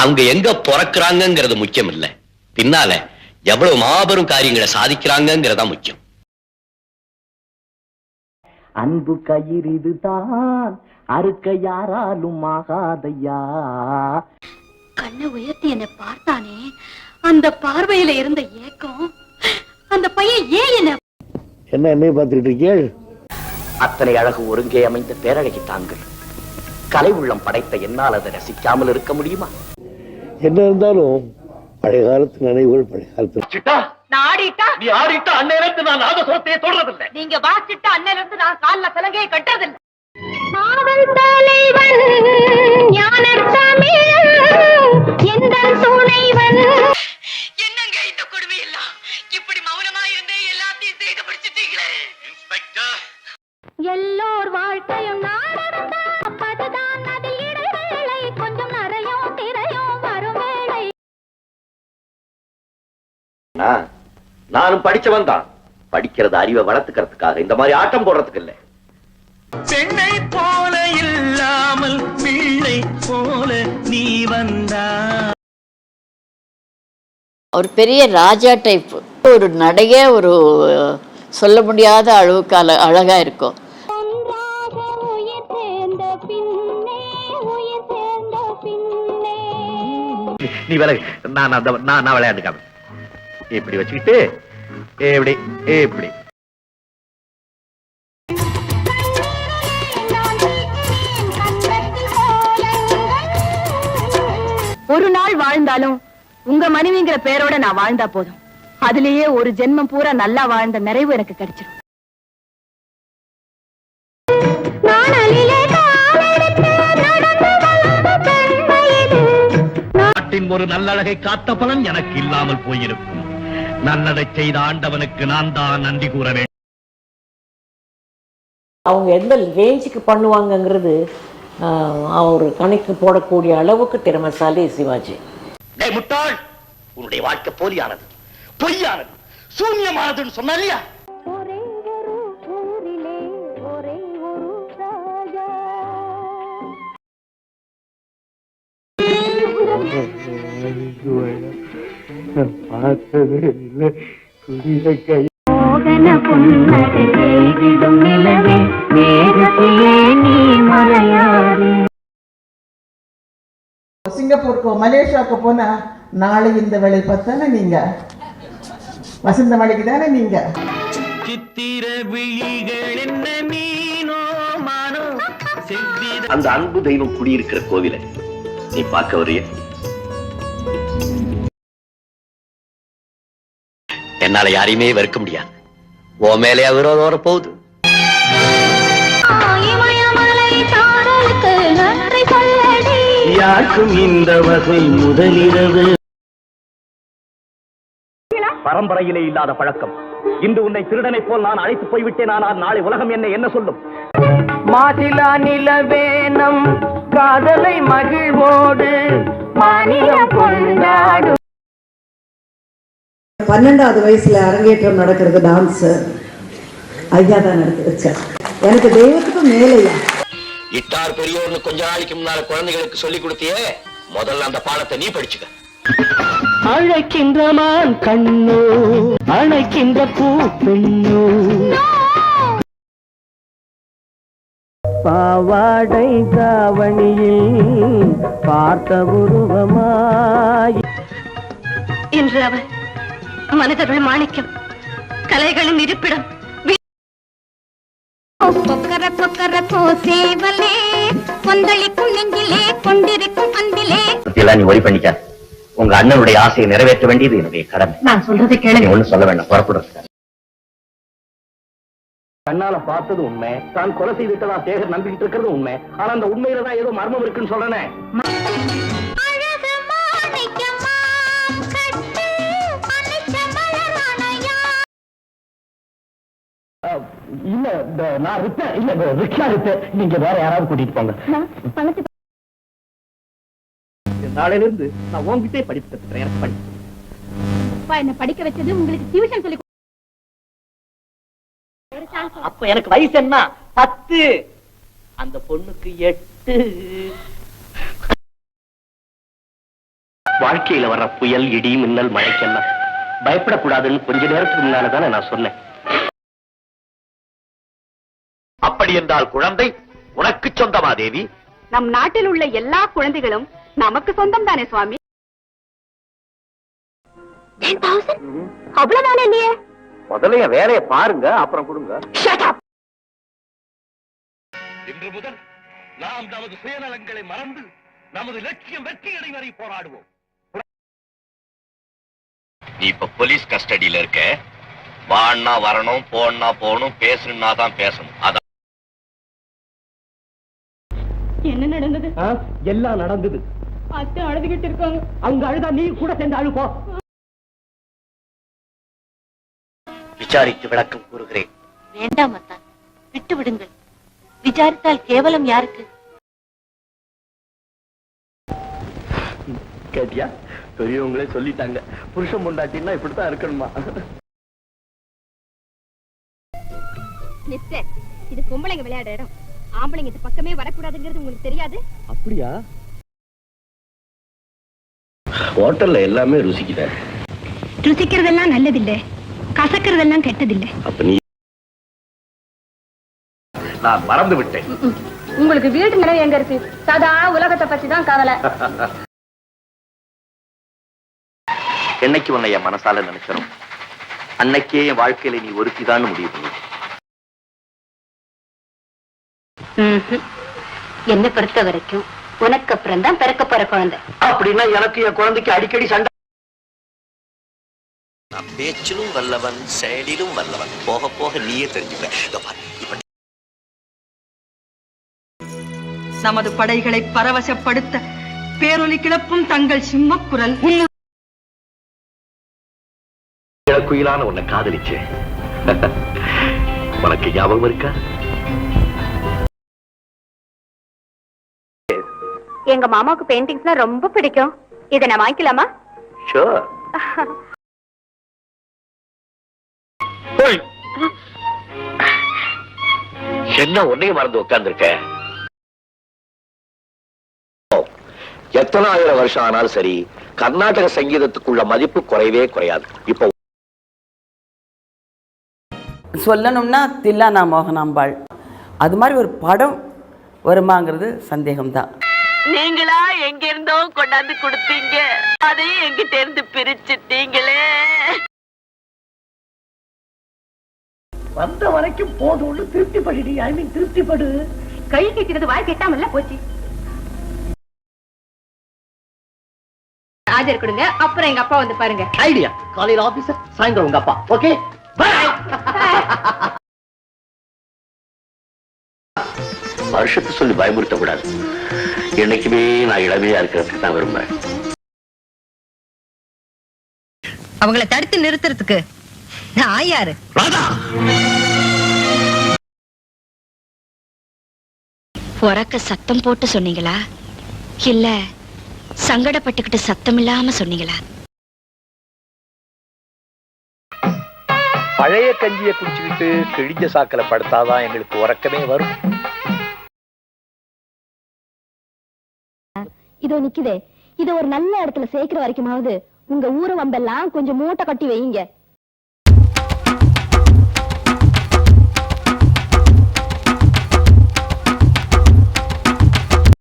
அவங்க எங்க பிறக்குறாங்கங்கிறது முக்கியம் இல்ல பின்னால எவ்வளவு மாபெரும் காரியங்களை சாதிக்கிறாங்கங்கிறதா முக்கியம். அன்பு கயிறு இதுதான். அறுக்க யாராலும் ஆகாதையா? கண்ணை உயர்த்தி என்னை பார்த்தானே? அந்த பார்வையில இருந்த ஏக்கம் அந்த பையன் ஏன் என்ன என்ன என்னைய பார்த்துக்கிட்டு இருக்கீள் அத்தனை அழகு ஒருங்கே அமைந்த பேரழகி தாங்கள். கலை உள்ளம் படைத்த என்னால் அதை ரசிக்காமல் இருக்க முடியுமா? என்ன இருந்தாலும் பழைய காலத்து நினைவுகள் பழைய காலத்து நான் ஆடிட்டா? நீ ஆடிட்ட அன்னையிலிருந்து நான் நாதசுரத்தையே தொடரதில்லை நீங்க வாசிட்ட அன்னையில இருந்து நான் கால்ல சலங்கையை கட்டுறதில்ல. காவல் தலைவன் நானும் படிச்சவன் தான். படிக்கிறது அறிவை வளர்த்துக்கிறதுக்காக. இந்த மாதிரி ஆட்டம் போடுறதுக்கு இல்ல. பெண்ணை போல இல்லாமல் பிள்ளை போல நீ வந்தா. ஒரு பெரிய ராஜா டைப் ஒரு நடையே ஒரு சொல்ல முடியாத அளவுக்கு அழ அழகா இருக்கும். நீ விலகு. நான் நான் நான் விளையாண்டுக்காம இப்படி வச்சுக்கிட்டு இப்படி இப்படி. ஒரு நாள் வாழ்ந்தாலும் உங்க மனைவிங்கிற பேரோட நான் வாழ்ந்தா போதும். அதுலயே ஒரு ஜென்மம் பூரா நல்லா வாழ்ந்த நிறைவு எனக்கு கிடைச்சிடும் நாட்டின் ஒரு நல்லழகை காத்த பலன் எனக்கு இல்லாமல் போயிருக்கும். நல்லதை செய்த ஆண்டவனுக்கு நான் தான் நன்றி கூற வேண்டும். அவங்க எந்த ரேஞ்சுக்கு பண்ணுவாங்கங்கிறது ஒரு கணக்கு போடக்கூடிய அளவுக்கு திறமைசாலி சிவாஜி. டேய் முட்டாள் உன்னுடைய வாழ்க்கை போலியானது பொய்யானது சூன்யமானதுன்னு சொன்னா இல்லையா? ஒரே ஒரு பார்த்ததே இல்லை. குடிய கை மோகன புன்னகை செய்திடும் நிலவே வேகத்திலே நீ மறையாதே. சிங்கப்பூருக்கோ மலேசியாவுக்கு போனா நாளை இந்த வேலை பார்த்தானே நீங்க? வசந்த மலைக்கு தானே நீங்க? சித்திர விழிகள் என்ன மீனோ மானோ? அந்த அன்பு தெய்வம் குடியிருக்கிற கோவிலை நீ பார்க்க வரிய என்னால யாரையுமே வெறுக்க முடியாது. உன் மேலே விரோதம் வர போகுது. யாருக்கும் இந்த வகை முதலிரவு. பரம்பரையிலே இல்லாத பழக்கம். இன்று உன்னை திருடனை போல் நான் அழைத்து போய்விட்டேன் ஆனால் நாளை உலகம் என்ன என்ன சொல்லும்? மாசிலா நிலவேனம் காதலை மகிழ்வோடு மாநிலம் கொண்டாடும். பன்னெண்டாவது வயசுல அரங்கேற்றம் நடக்கிறது டான்ஸ் ஐயா தான் நடத்தி வச்சார். எனக்கு தெய்வத்துக்கும் மேலையா? இட்டார் பெரியோர்னு கொஞ்ச நாளைக்கு முன்னால குழந்தைகளுக்கு சொல்லி கொடுத்தியே முதல்ல அந்த பாடத்தை நீ படிச்சுக்க. அழைக்கின்ற மான் கண்ணோ அழைக்கின்ற பூ பெண்ணோ. பாவாடை தாவணியில் பார்த்த உருவமாய். இன்று அவர் மனிதர்கள் மாணிக்கம். கலைகளின் இருப்பிடம். பொக்கர பொக்கர போ சேவலே கொந்தளிக்கும் நெஞ்சிலே கொண்டிருக்கும் அன்பிலே. பத்தியெல்லாம் நீ ஒரி பண்ணிக்க. உங்க அண்ணனுடைய ஆசையை நிறைவேற்ற வேண்டியது என்னுடைய கடமை. நான் சொல்றதை நீ கேளுங்க ஒண்ணும் சொல்ல வேண்டாம். புறப்படுறது கண்ணால பார்த்தது உண்மை. தான் கொலை செய்துட்டதா சேகர் நம்பிக்கிட்டு இருக்கிறது உண்மை. ஆனா அந்த உண்மையில தான் ஏதோ மர்மம் இருக்குன்னு சொல்றேனே நான் வித்தேன் இல்ல ரிக்ஷா வித்தேன் நீங்க வேற யாராவது கூட்டிட்டு போங்க. நாளையில இருந்து நான் உங்ககிட்டே படிப்பு கத்துக்கிறேன் எனக்கு படி. அப்பா என்ன படிக்க வச்சது உங்களுக்கு டியூஷன் சொல்லி அப்ப எனக்கு வயசு என்ன? பத்து. அந்த பொண்ணுக்கு எட்டு. வாழ்க்கையில வர்ற புயல் இடி மின்னல் மழைக்கெல்லாம் பயப்படக்கூடாதுன்னு கொஞ்ச நேரத்துக்கு முன்னாலதானே நான் சொன்னேன். அப்படி என்றால் குழந்தை உனக்கு சொந்தமா தேவி? நம் நாட்டில் உள்ள எல்லா குழந்தைகளும் நமக்கு சொந்தம் தானே சுவாமி அவ்வளவுதானே இல்லையே? முதல்ல என் வேலையை பாருங்க அப்புறம் கொடுங்க. இன்று முதல் நாம் நமது சுயநலங்களை மறந்து நமது லட்சியம் வெற்றி அடை வரை போராடுவோம். நீ இப்ப போலீஸ் கஸ்டடியில இருக்க. வான்னா வரணும் போன்னா போகணும் பேசணும்னா தான் பேசணும். அதான் நடந்தது? எல்லாம் நடந்தது. அத்தை அழுதுகிட்டு இருக்காங்க. அவங்க அழுதா நீ கூட சேர்ந்து அழுப்போ விசாரித்து விளக்கம் கூறுகிறேன். வேண்டாம் அத்தான் விட்டு விடுங்கள் விசாரித்தால் கேவலம் யாருக்கு? கேட்டியா? பெரியவங்களே சொல்லிட்டாங்க. புருஷன் பொண்டாட்டின்னா இப்படித்தான் இருக்கணுமா? மிஸ்டர் இது பொம்பளைங்க விளையாட இடம். ஆம்பளைங்க இது பக்கமே வரக்கூடாதுங்கிறது உங்களுக்கு தெரியாது? அப்படியா? ஹோட்டல்ல எல்லாமே ருசிக்குத. ருசிக்கிறதெல்லாம் நல்லதில்லை. கசக்கிறதெல்லாம் கெட்டதில்லை. அப்ப நீ நான் மறந்து விட்டேன். உங்களுக்கு வீடு நிறைய எங்க இருக்கு? சதா உலகத்தை பத்தி தான் கவலை. என்னைக்கு உன்னை என் மனசால நினைச்சனும் அன்னைக்கே என் வாழ்க்கையில நீ ஒருத்திதான் முடிவு பண்ணி. என்ன பொறுத்த வரைக்கும் உனக்கு அப்புறம் தான் பிறக்க போற குழந்தை. அப்படின்னா எனக்கு என் குழந்தைக்கு அடிக்கடி சண்டை. பேச்சிலும் வல்லவன் செயலிலும் வல்லவன். போக போக நீயே இப்ப நமது படைகளை பரவசப்படுத்த பேரொலி கிளப்பும் தங்கள் சிம்மக்குரல் குயிலான உன்னை காதலிச்சேன். உனக்கு ஞாபகம் இருக்கா? எங்க மாமாவுக்கு பெயிண்டிங்ஸ்லாம் ரொம்ப பிடிக்கும். இதை நான் வாங்கிக்கலாமா? ஷோர் என்ன உன்னையும் மறந்து உட்கார்ந்துருக்க? எத்தனை ஆயிரம் வருஷம் ஆனாலும் சரி கர்நாடக சங்கீதத்துக்குள்ள மதிப்பு குறையவே குறையாது. இப்போ சொல்லணும்னா தில்லானா மோகனாம்பாள். அது மாதிரி ஒரு படம் வருமாங்கிறது சந்தேகம்தான். நீங்களா எங்க இருந்தோ கொண்டாந்து கொடுத்தீங்க. அதையும் எங்கிட்ட இருந்து பிரிச்சுட்டீங்களே. வந்த வரைக்கும் போதும்னு திருப்தி படி ஐ மீன் திருப்தி படு கை கேட்கிறது வாய் கேட்டாமல்ல போச்சு. ஆஜர் கொடுங்க அப்புறம் எங்க அப்பா வந்து பாருங்க. ஐடியா காலையில ஆபீசர் சாயந்தரம் உங்க அப்பா. ஓகே வருஷத்தை சொல்லி பயமுறுத்த கூடாது என்னைக்குமே நான் இளமையா இருக்கிறதுக்கு தான் விரும்புறேன். அவங்கள தடுத்து நிறுத்துறதுக்கு நான் யாரு? உறக்க சத்தம் போட்டு சொன்னீங்களா? இல்ல சங்கடப்பட்டுக்கிட்டு சத்தம் இல்லாம சொன்னீங்களா? பழைய கஞ்சியை குடிச்சுக்கிட்டு கிழிஞ்ச சாக்கல படுத்தாதான் எங்களுக்கு உறக்கமே வரும். இதோ நிக்குதே. இதை ஒரு நல்ல இடத்துல சேர்க்கிற வரைக்குமாவது உங்க ஊரு வம்பெல்லாம் கொஞ்சம் மூட்டை கட்டி வையுங்க.